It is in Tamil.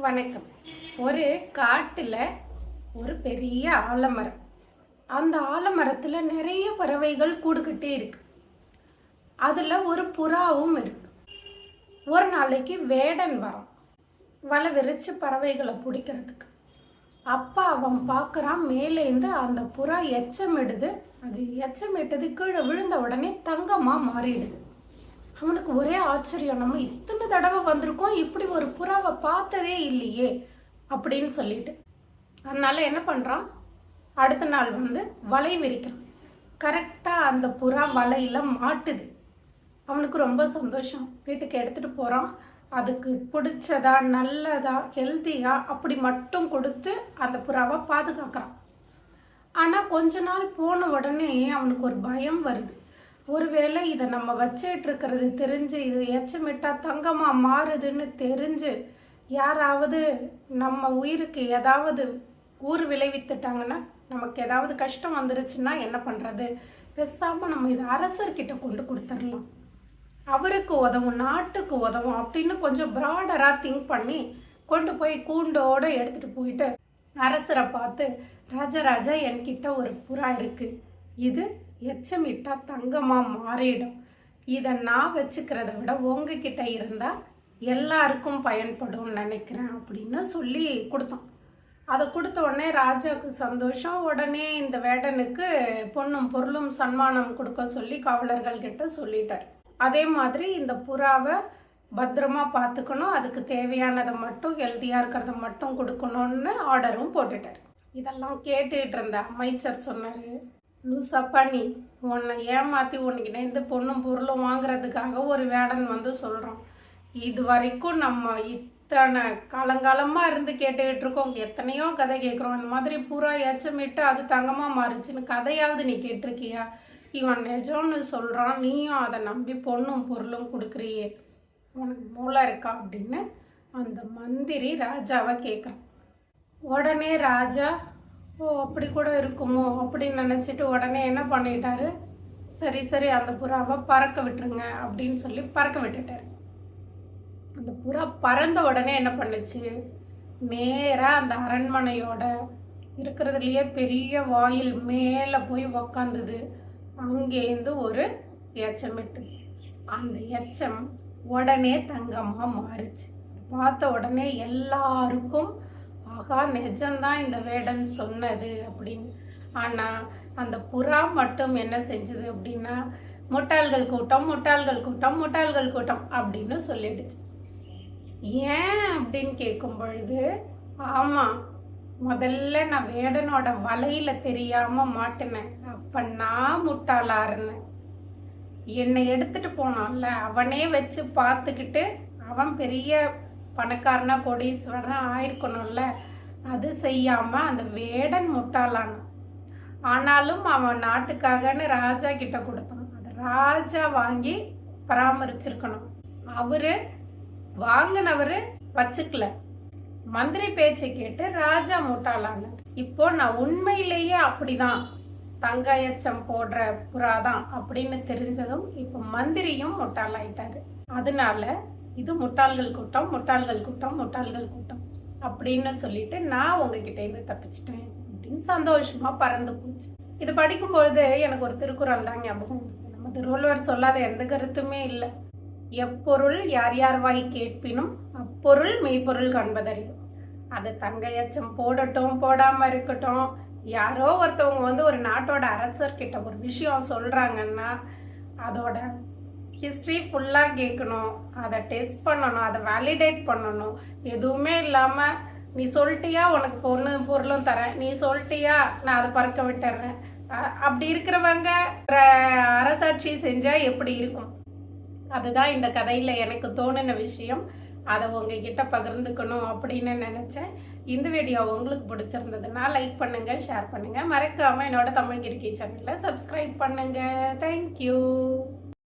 வணக்கம். ஒரு காட்டில் ஒரு பெரிய ஆலமரம். அந்த ஆலமரத்தில் நிறைய பறவைகள் கூடுக்கிட்டே இருக்கு. அதில் ஒரு புறாவும் இருக்கு. ஒரு நாளைக்கு வேடன் வரும் வலை விரிச்சு பறவைகளை பிடிக்கிறதுக்கு. அப்பா அவன் பார்க்குறான் மேலேருந்து அந்த புறா எச்சமிடுது. அது எச்சமிட்டது கீழே விழுந்த உடனே தங்கமாக மாறிடுது. அவனுக்கு ஒரே ஆச்சரியம் நம்ம இத்தனை தடவை வந்திருக்கோம் இப்படி ஒரு புறாவை பார்த்ததே இல்லையே அப்படின்னு சொல்லிட்டு. அதனால என்ன பண்ணுறான் அடுத்த நாள் வந்து வலை விரிக்கிறான். கரெக்டாக அந்த புறா வலையில மாட்டுது. அவனுக்கு ரொம்ப சந்தோஷம். வீட்டுக்கு எடுத்துகிட்டு போகிறான் அதுக்கு பிடிச்சதா நல்லதா ஹெல்த்தியா அப்படி மட்டும் கொடுத்து அந்த புறாவை பாதுகாக்கிறான். ஆனால் கொஞ்ச நாள் போன உடனே அவனுக்கு ஒரு பயம் வருது. ஒருவேளை இதை நம்ம வச்சிட்டு இருக்கிறது தெரிஞ்சு இது எச்சமிட்டா தங்கமாக மாறுதுன்னு தெரிஞ்சு யாராவது நம்ம உயிருக்கு ஏதாவது ஊர் விளைவித்துட்டாங்கன்னா நமக்கு ஏதாவது கஷ்டம் வந்துருச்சுன்னா என்ன பண்ணுறது பெசாமல் நம்ம இதை அரசர்கிட்ட கொண்டு கொடுத்துடலாம். அவருக்கு உதவும் நாட்டுக்கு உதவும் அப்படின்னு கொஞ்சம் ப்ராடராக திங்க் பண்ணி கொண்டு போய் கூண்டோட எடுத்துகிட்டு போயிட்டு அரசரை பார்த்து ராஜராஜா என்கிட்ட ஒரு புறா இருக்கு. இது எச்சமிட்டா தங்கமாக மாறிடும். இதை நான் வச்சுக்கிறத விட உங்ககிட்ட இருந்தால் எல்லாருக்கும் பயன்படும் நினைக்கிறேன் அப்படின்னு சொல்லி கொடுத்தோம் அதை கொடுத்த உடனே ராஜாவுக்கு சந்தோஷம். உடனே இந்த வேடனுக்கு பொண்ணும் பொருளும் சன்மானம் கொடுக்க சொல்லி காவலர்கள் கிட்ட சொல்லிட்டார். அதே மாதிரி இந்த புறாவை பத்திரமா பார்த்துக்கணும். அதுக்கு தேவையானதை மட்டும் ஹெல்த்தியாக இருக்கிறத மட்டும் கொடுக்கணும்னு ஆர்டரும் போட்டுட்டார். இதெல்லாம் கேட்டுக்கிட்டு இருந்த அமைச்சர் சொன்னார் லூசப்பா நீ உன்னை ஏமாற்றி உன்னைக்கு இந்த பொண்ணும் பொருளும் வாங்குறதுக்காக ஒரு வேடன் வந்து சொல்கிறான் இது வரைக்கும் நம்ம இத்தனை காலங்காலமாக இருந்து கேட்டுக்கிட்டு இருக்கோம். எத்தனையோ கதை கேட்குறோம் இந்த மாதிரி புறா எச்சமிட்டு அது தங்கமாக மாறுச்சுன்னு கதையாவது நீ கேட்டிருக்கியா? இவன் நிஜம்னு சொல்கிறான் நீயும் அதை நம்பி பொண்ணும் பொருளும் கொடுக்குறியே. உனக்கு மூளை இருக்கா அப்படின்னு அந்த மந்திரி ராஜாவை கேட்குறான் உடனே ராஜா ஓ அப்படி கூட இருக்குமோ அப்படின்னு நினச்சிட்டு உடனே என்ன பண்ணிட்டாரு? சரி சரி அந்த புறாவை பறக்க விட்டுருங்க அப்படின்னு சொல்லி பறக்க விட்டுட்டாரு. அந்த புறா பறந்த உடனே என்ன பண்ணுச்சு? நேராக அந்த அரண்மனையோட இருக்கிறதுலையே பெரிய வாயில் மேலே போய் உக்காந்துது. அங்கேருந்து ஒரு எச்சமிட்டு. அந்த எச்சம் உடனே தங்கமாக மாறுச்சு. பார்த்த உடனே எல்லாருக்கும் ஆகா நிஜம்தான் இந்த வேடன் சொன்னது அப்படின்னு. ஆனால் அந்த புறா மட்டும் என்ன செஞ்சது அப்படின்னா முட்டாள்கள் கூட்டம் முட்டாள்கள் கூட்டம் முட்டாள்கள் கூட்டம் அப்படின்னு சொல்லிடுச்சு. ஏன் அப்படின்னு கேட்கும் பொழுது ஆமாம் முதல்ல நான் வேடனோட வலையில தெரியாம மாட்டினேன். அப்ப நான் முட்டாளா இருந்தேன். என்னை எடுத்துட்டு போனான்ல அவனே வச்சு பார்த்துக்கிட்டு அவன் பெரிய பணக்காரனா கோடீஸ்வரனா ஆயிருக்கணும்ல. அது செய்யாம அந்த வேடன் முட்டாளானான் ஆனாலும் அவன் நாட்டுக்காகன்னு ராஜா கிட்ட கொடுத்தான். அதை ராஜா வாங்கி பராமரிச்சிருக்கணும். அவரு வாங்கினவரு வச்சுக்கல. மந்திரி பேச்சை கேட்டு ராஜா முட்டாளானார். இப்போ நான் உண்மையிலேயே அப்படிதான். தங்காயச்சம் போடுற போடுற புறாதான் அப்படின்னு தெரிஞ்சதும் இப்போ மந்திரியும் முட்டாளாயிட்டாரு. அதனால இது முட்டாள்கள் கூட்டம் முட்டாள்கள் கூட்டம் முட்டாள்கள் கூட்டம். அப்படின்னு சொல்லிட்டு நான் உங்ககிட்ட இருந்து தப்பிச்சிட்டேன். அப்படின்னு சந்தோஷமா பறந்து போச்சு. இது படிக்கும்பொழுது எனக்கு ஒரு திருக்குறள் தான் ஞாபகம் நம்ம திருவள்ளுவர் சொல்லாத எந்த கருத்துமே இல்லை. எப்பொருள் யார் யார் வாய் கேட்பினும் அப்பொருள் மெய்ப்பொருள் காண்பதறியும் அது தங்கையச்சம் போடட்டும் போடாம இருக்கட்டும். யாரோ ஒருத்தவங்க வந்து ஒரு நாட்டோட அரசர்கிட்ட ஒரு விஷயம் சொல்றாங்கன்னா அதோட ஹிஸ்ட்ரி ஃபுல்லாக கேட்கணும் அதை டெஸ்ட் பண்ணணும் அதை வேலிடேட் பண்ணணும். எதுவுமே இல்லாமல் நீ சொல்லிட்டியா? உனக்கு பொண்ணு பொருளும் தரேன். நீ சொல்லிட்டியா? நான் அதை பறக்க விட்டுறேன். அப்படி இருக்கிறவங்க ர- அரசாட்சி செஞ்சால் எப்படி இருக்கும்? அதுதான் இந்த கதையில் எனக்கு தோணின விஷயம். அதை உங்ககிட்ட பகிர்ந்துக்கணும் அப்படின்னு நினச்சேன். இந்த வீடியோ உங்களுக்கு பிடிச்சிருந்ததுன்னா லைக் பண்ணுங்கள் ஷேர் பண்ணுங்கள் மறக்காமல் என்னோட தமிழ் கிரிக்கி சேனலில் சப்ஸ்கிரைப் பண்ணுங்கள் தேங்க்யூ